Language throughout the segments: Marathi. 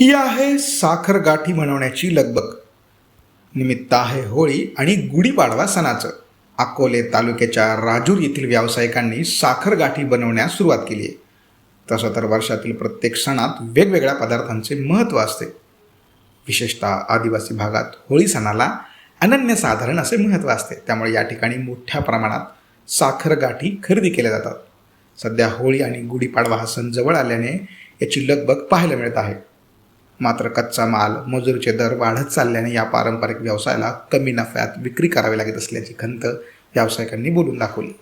ही आहे साखर गाठी बनवण्याची लगबग. निमित्त आहे होळी आणि गुढीपाडवा सणाचं. अकोले तालुक्याच्या राजूर येथील व्यावसायिकांनी साखर गाठी बनवण्यास सुरुवात केली आहे. तसं तर वर्षातील प्रत्येक सणात वेगवेगळ्या पदार्थांचे महत्त्व असते. विशेषतः आदिवासी भागात होळी सणाला अनन्यसाधारण असे महत्त्व असते. त्यामुळे या ठिकाणी मोठ्या प्रमाणात साखर गाठी खरेदी केल्या जातात. सध्या होळी आणि गुढीपाडवा हा सण जवळ आल्याने याची लगबग पाहायला मिळत आहे. मात्र कच्चा माल मजुरीचे दर वाढत चालल्याने या पारंपरिक व्यवसायाला कमी नफ्यात विक्री करावी लागत असल्याची खंत व्यावसायिकांनी बोलून दाखवली.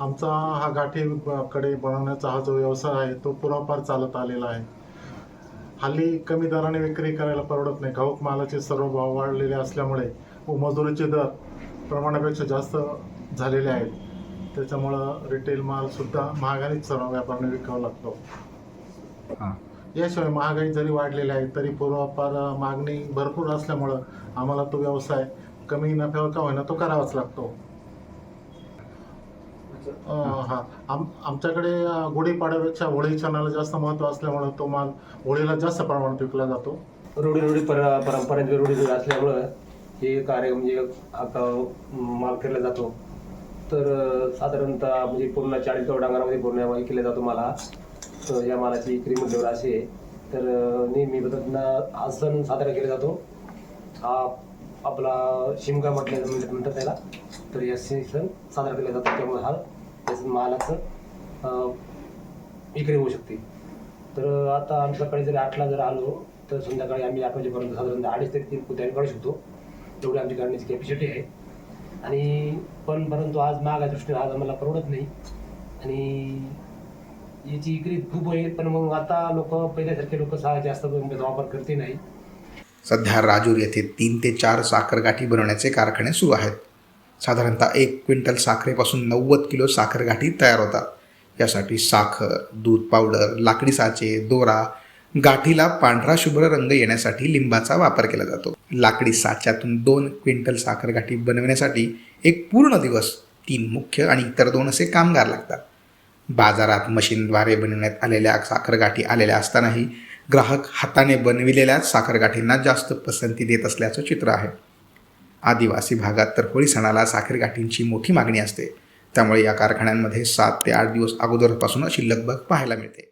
आमचा हा गाठी ब- कडे बनवण्याचा हा जो व्यवसाय आहे तो पुरापार चालत आलेला आहे. हल्ली कमी दराने विक्री करायला परवडत नाही. घाऊक मालाचे सर्व भाव वाढलेले असल्यामुळे व मजुरीचे दर प्रमाणापेक्षा जास्त झालेले आहेत. त्याच्यामुळं रिटेल मालसुद्धा महागाईच सर्व व्यापाऱ्यांनी विकावा लागतो. याशिवाय महागाई जरी वाढलेली आहे तरी पूर्वापार मागणी भरपूर असल्यामुळं आम्हाला तो व्यवसाय कमी नफ्यावर का होईना तो करावाच लागतो. हा. आम आमच्याकडे गुढीपाड्यापेक्षा होळी सणाला जास्त महत्त्व असल्यामुळं तो माल होळीला जास्त प्रमाणात विकला जातो. रूढी रूढी पर परंपरेचे रूढी असल्यामुळं हे कार्य म्हणजे आता माल केला जातो. तर साधारणतः म्हणजे पूर्ण चाळीस गाव डांगरामध्ये पूर्ण केला जातो मला या मालाची विक्री म्हटल्यावर अशी आहे. तर नेहमी पद्धतीनं हा सण साजरा केला जातो. हा आपला शिमगा म्हटल्या म्हणतात त्याला. तर या सण साजरा केला जातो. त्यामुळे हा या मालाचं अं, विक्री होऊ शकते. तर आता आम्ही सकाळी जरी आठला जर आलो तर संध्याकाळी आम्ही आठ वाजेपर्यंत साधारण अडीच ते तीन पुत्याने काढू शकतो. तेवढी आमची काढण्याची कॅपॅसिटी आहे. आणि पण परंतु आज महागाच्या दृष्टीने आज आम्हाला परवडत नाही. आणि याची इकडे खूप होईल पण मग आता लोक पहिल्यासारखे लोक जास्त वापर करते नाही. सध्या राजूर येथे तीन ते चार साखर गाठी बनवण्याचे कारखाने सुरू आहेत. साधारणतः एक क्विंटल साखरेपासून नव्वद किलो साखर गाठी तयार होतात. यासाठी साखर दूध पावडर लाकडी साचे दोरा गाठीला पांढरा शुभ्र रंग येण्यासाठी लिंबाचा वापर केला जातो. लाकडी साच्यातून दोन क्विंटल साखर गाठी बनवण्यासाठी एक पूर्ण दिवस तीन मुख्य आणि इतर दोन असे कामगार लागतात. बाजारात मशीनद्वारे बनवण्यात आलेल्या साखरगाठी आलेल्या असतानाही ग्राहक हाताने बनविलेल्या साखरगाठींना जास्त पसंती देत असल्याचं चित्र आहे. आदिवासी भागात तर होळी सणाला साखरगाठींची मोठी मागणी असते. त्यामुळे या कारखान्यांमध्ये सात ते आठ दिवस अगोदरपासून अशी लगबग पाहायला मिळते.